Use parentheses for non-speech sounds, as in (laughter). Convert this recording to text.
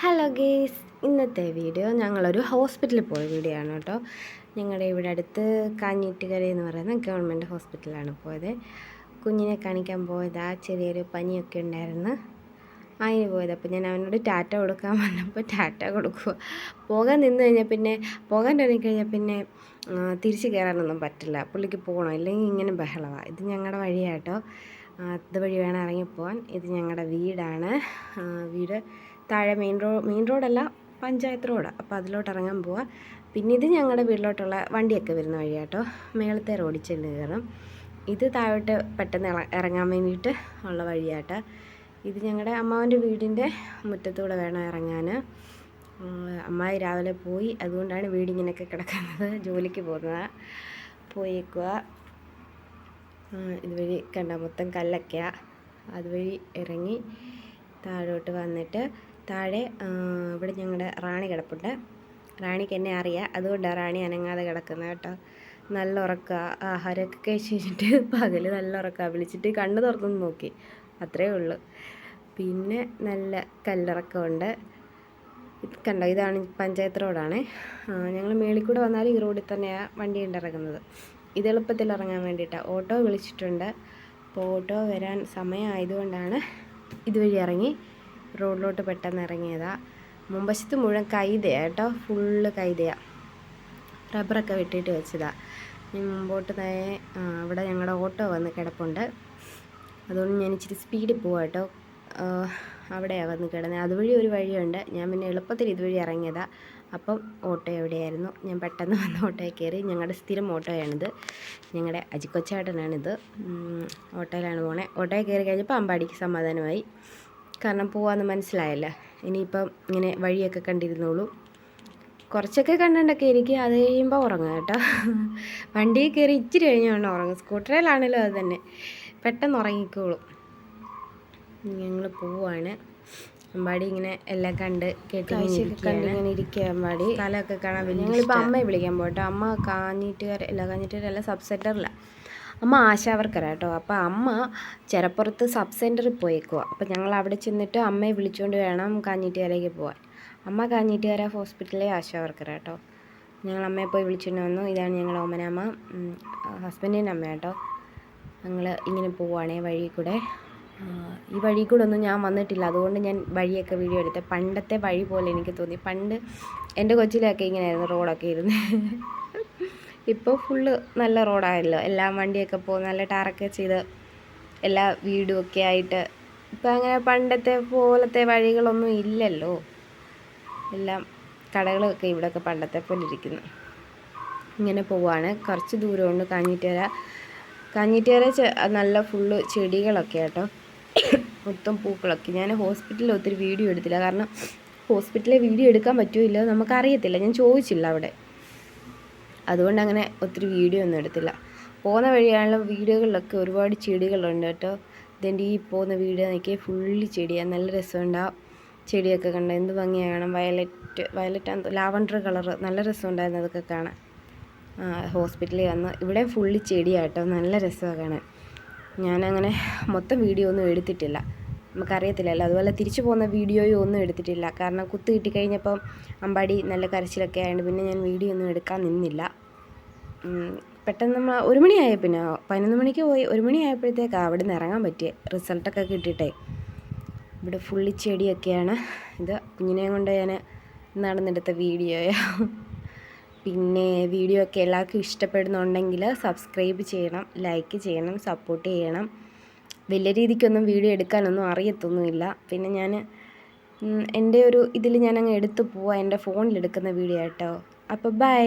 Hello guys ഇന്നത്തെ video ഞങ്ങളൊരു ഹോസ്പിറ്റലിൽ പോയ വീഡിയോ ആണ് കേട്ടോ. ഞങ്ങളുടെ ഇവിടെ അടുത്ത് കാഞ്ഞിട്ടുകര എന്ന് പറയുന്ന ഗവൺമെന്റ് ഹോസ്പിറ്റലാണ് പോയത്. കുഞ്ഞിനെ കാണിക്കാൻ പോയതാ ചെറിയൊരു പനിയൊക്കെ ഉണ്ടായിരുന്നു. അതിന് പോയത്. അപ്പോൾ ഞാൻ അവനോട് ടാറ്റ കൊടുക്കാൻ വന്നപ്പോൾ ടാറ്റ കൊടുക്കുക പോകാൻ നിന്ന് കഴിഞ്ഞാൽ പിന്നെ പോകാൻ തുടങ്ങിക്കഴിഞ്ഞാൽ പിന്നെ തിരിച്ച് കയറാനൊന്നും പറ്റില്ല. പുള്ളിക്ക് പോകണം ഇല്ലെങ്കിൽ ഇങ്ങനെ ബഹളമാണ് ഇത് ഞങ്ങളുടെ വഴിയാട്ടോ ഇതുവഴി വേണം ഇറങ്ങിപ്പോവാൻ. ഇത് ഞങ്ങളുടെ വീടാണ്. വീട് താഴെ മെയിൻ റോഡ് മെയിൻ റോഡല്ല പഞ്ചായത്ത് റോഡ് അപ്പോൾ അതിലോട്ട് ഇറങ്ങാൻ പോവാം. പിന്നെ ഇത് ഞങ്ങളുടെ വീട്ടിലോട്ടുള്ള വണ്ടിയൊക്കെ വരുന്ന വഴിയാട്ടോ. മേളത്തെ റോഡിൽ ചെന്ന് കയറും ഇത് താഴോട്ട് പെട്ടെന്ന് ഇറങ്ങാൻ വേണ്ടിയിട്ട് ഉള്ള വഴിയാട്ടോ. ഇത് ഞങ്ങളുടെ അമ്മാവന്റെ വീടിന്റെ മുറ്റത്തൂടെ വേണം ഇറങ്ങാൻ അമ്മായി രാവിലെ പോയി. അതുകൊണ്ടാണ് വീടിങ്ങനെയൊക്കെ കിടക്കുന്നത്. ജോലിക്ക് പോകുന്നത്. പോയേക്കുക ഇതുവഴി കണ്ട മൊത്തം കല്ലൊക്കെയാണ് അതുവഴി ഇറങ്ങി താഴോട്ട് വന്നിട്ട് താഴെ ഇവിടെ ഞങ്ങളുടെ റാണി കിടപ്പുണ്ട്. റാണിക്ക് എന്നെ അറിയാം. അതുകൊണ്ടാണ് റാണി അനങ്ങാതെ കിടക്കുന്നത് കേട്ടോ. നല്ല ഉറക്കുക ആഹാരമൊക്കെ കഴിച്ച് കഴിഞ്ഞിട്ട് (laughs) പകൽ നല്ല ഉറക്കുക വിളിച്ചിട്ട് കണ്ണ് തുറന്നു നോക്കി. അത്രയേ ഉള്ളൂ. പിന്നെ നല്ല കല്ലിറക്കമുണ്ട് കണ്ടോ? ഇതാണ് പഞ്ചായത്ത് റോഡാണ്. ഞങ്ങൾ മേളിൽ കൂടെ വന്നാൽ ഈ റോഡിൽ തന്നെയാണ് വണ്ടി ഇറങ്ങുന്നത് ഇത് എളുപ്പത്തിൽ ഇറങ്ങാൻ വേണ്ടിയിട്ടാണ് ഓട്ടോ വിളിച്ചിട്ടുണ്ട്. അപ്പോൾ ഓട്ടോ വരാൻ സമയമായതുകൊണ്ടാണ് ഇതുവഴി ഇറങ്ങി. റോഡിലോട്ട് പെട്ടെന്ന് ഇറങ്ങിയതാണ് മുമ്പശത്ത് മുഴുവൻ കൈതയാണ് കേട്ടോ. ഫുള്ള് കൈതയാണ് റബ്ബറൊക്കെ വെട്ടിയിട്ട് വെച്ചതാണ് ഇനി മുമ്പോട്ട് നേരെ അവിടെ ഞങ്ങളുടെ ഓട്ടോ വന്ന് കിടപ്പുണ്ട്. അതുകൊണ്ട് ഞാൻ ഇച്ചിരി സ്പീഡിൽ പോവാം കേട്ടോ. അവിടെയാണ് വന്ന് കിടന്നത് അതുവഴി ഒരു വഴിയുണ്ട്. ഞാൻ പിന്നെ എളുപ്പത്തിൽ ഇതുവഴി ഇറങ്ങിയതാണ് അപ്പം ഓട്ടോ എവിടെയായിരുന്നു? ഞാൻ പെട്ടെന്ന് വന്ന് ഓട്ടോയിൽ കയറി. ഞങ്ങളുടെ സ്ഥിരം ഓട്ടോയാണിത്. ഞങ്ങളുടെ അജിക്കൊച്ചാട്ടനാണിത് ഓട്ടോയിലാണ് പോണേ. ഓട്ടോയിൽ കയറി കഴിഞ്ഞപ്പോൾ അമ്പാടിക്ക് സമാധാനമായി. കാരണം പോവാന്ന് മനസ്സിലായല്ലോ? ഇനിയിപ്പം ഇങ്ങനെ വഴിയൊക്കെ കണ്ടിരുന്നോളൂ. കുറച്ചൊക്കെ കണ്ടുകൊണ്ടൊക്കെ എനിക്ക് അത് കഴിയുമ്പോൾ ഉറങ്ങുക കേട്ടോ. വണ്ടിയിൽ കയറി ഇച്ചിരി കഴിഞ്ഞാണ് ഉറങ്ങും സ്കൂട്ടറിലാണല്ലോ അത് തന്നെ. പെട്ടെന്ന് ഉറങ്ങിക്കോളും. ഞങ്ങൾ പോവാണ്. അമ്പാടി ഇങ്ങനെ എല്ലാം കണ്ട് കേട്ടിങ്ങനെ ഇരിക്കുക അമ്പാടി. സ്ഥലമൊക്കെ കാണാൻ ഞങ്ങളിപ്പോൾ അമ്മയെ വിളിക്കാൻ പോട്ടോ അമ്മ കാഞ്ഞിട്ടുകാർ അല്ല കാഞ്ഞിട്ടുകാരല്ല സബ് സെന്ററിലാണ് അമ്മ ആശാവർക്കറാണ് കേട്ടോ. അപ്പോൾ അമ്മ ചെറപ്പുറത്ത് സബ് സെന്ററിൽ പോയേക്കുക അപ്പോൾ ഞങ്ങൾ അവിടെ ചെന്നിട്ട് അമ്മയെ വിളിച്ചുകൊണ്ട് വേണം കാഞ്ഞിട്ടുകാരേക്ക് പോകാൻ അമ്മ കാഞ്ഞിട്ടുകാര ഹോസ്പിറ്റലിലെ ആശാവർക്കറാണ് കേട്ടോ. ഞങ്ങൾ അമ്മയെ പോയി വിളിച്ചുകൊണ്ട് വന്നു. ഇതാണ് ഞങ്ങൾ ഓമനമ്മ. ഹസ്ബൻഡിന്റെ അമ്മ കേട്ടോ. ഞങ്ങൾ ഇങ്ങനെ പോവുകയാണേ വഴി കൂടെ. ഈ വഴി കൂടെ ഒന്നും ഞാൻ വന്നിട്ടില്ല. അതുകൊണ്ട് ഞാൻ വഴിയൊക്കെ വീഡിയോ എടുത്തത് പണ്ടത്തെ വഴി പോലെ എനിക്ക് തോന്നി. പണ്ട് എന്റെ കൊച്ചിലൊക്കെ ഇങ്ങനെയായിരുന്നു റോഡൊക്കെ ഇരുന്ന്. ഇപ്പോൾ ഫുള്ള് നല്ല റോഡായല്ലോ എല്ലാ വണ്ടിയൊക്കെ പോകും നല്ല ടാറൊക്കെ ചെയ്ത് എല്ലാ വീടും ഒക്കെ ആയിട്ട്. ഇപ്പം അങ്ങനെ പണ്ടത്തെ പോലത്തെ വഴികളൊന്നും ഇല്ലല്ലോ. എല്ലാം കടകളൊക്കെ ഇവിടെയൊക്കെ പണ്ടത്തെ പോലെ ഇരിക്കുന്നു. ഇങ്ങനെ പോവാണ്. കുറച്ച് ദൂരമുണ്ട് കാഞ്ഞിറ്റേര. കാഞ്ഞിറ്റേര നല്ല ഫുള്ള് ചെടികളൊക്കെ കേട്ടോ മൊത്തം പൂക്കളൊക്കെ. ഞാൻ ഹോസ്പിറ്റലിൽ ഒത്തിരി വീഡിയോ എടുത്തില്ല. കാരണം ഹോസ്പിറ്റലിൽ വീഡിയോ എടുക്കാൻ പറ്റുമോ നമുക്കറിയത്തില്ല. ഞാൻ ചോദിച്ചില്ല അവിടെ. അതുകൊണ്ട് അങ്ങനെ ഒത്തിരി വീഡിയോ ഒന്നും എടുത്തില്ല. പോകുന്ന വഴിയാണല്ലോ വീഡിയോകളിലൊക്കെ ഒരുപാട് ചെടികളുണ്ട് കേട്ടോ. ഇതിന്റെ ഈ പോകുന്ന വീഡിയോ നോക്കി ഫുള്ളി ചെടിയാണ് നല്ല രസമുണ്ടാവും ചെടിയൊക്കെ കണ്ട. എന്ത് ഭംഗിയാണ് വയലറ്റ് വയലറ്റ് ലാവൻഡർ കളർ നല്ല രസമുണ്ടായിരുന്നു അതൊക്കെ കാണാൻ. ഹോസ്പിറ്റലിൽ വന്ന്. ഇവിടെ ഫുള്ളി ചെടിയാട്ടോ നല്ല രസമാണ് കാണാൻ. ഞാനങ്ങനെ മൊത്തം വീഡിയോ ഒന്നും എടുത്തിട്ടില്ല. നമുക്കറിയത്തില്ലല്ലോ. അതുപോലെ തിരിച്ചു പോകുന്ന വീഡിയോയും ഒന്നും എടുത്തിട്ടില്ല. കാരണം കുത്ത് കിട്ടിക്കഴിഞ്ഞപ്പം അമ്പാടി നല്ല കരച്ചിലൊക്കെ ആയതുകൊണ്ട് പിന്നെ ഞാൻ വീഡിയോ ഒന്നും എടുക്കാൻ നിന്നില്ല. പെട്ടെന്ന് നമ്മൾ ഒരു മണിയായ പിന്നെ പതിനൊന്ന് മണിക്ക് പോയി. ഒരു മണിയായപ്പോഴത്തേക്കാണ് അവിടെ നിന്ന് ഇറങ്ങാൻ പറ്റിയ. റിസൾട്ടൊക്കെ കിട്ടിയിട്ടേ. ഇവിടെ ഫുള്ളി ചെടിയൊക്കെയാണ്. ഇത് കുഞ്ഞിനെയും കൊണ്ട് ഞാൻ നടന്നെടുത്ത വീഡിയോയാണ് പിന്നെ വീഡിയോ ഒക്കെ എല്ലാവർക്കും ഇഷ്ടപ്പെടുന്നുണ്ടെങ്കിൽ സബ്സ്ക്രൈബ് ചെയ്യണം ലൈക്ക് ചെയ്യണം സപ്പോർട്ട് ചെയ്യണം. വലിയ രീതിക്കൊന്നും വീഡിയോ എടുക്കാനൊന്നും അറിയത്തൊന്നുമില്ല. പിന്നെ ഞാൻ എന്റെ ഒരു ഇതിൽ ഞാനങ്ങ് എടുത്തു പോവാം. എന്റെ ഫോണിലെടുക്കുന്ന വീഡിയോ കേട്ടോ അപ്പോൾ ബൈ.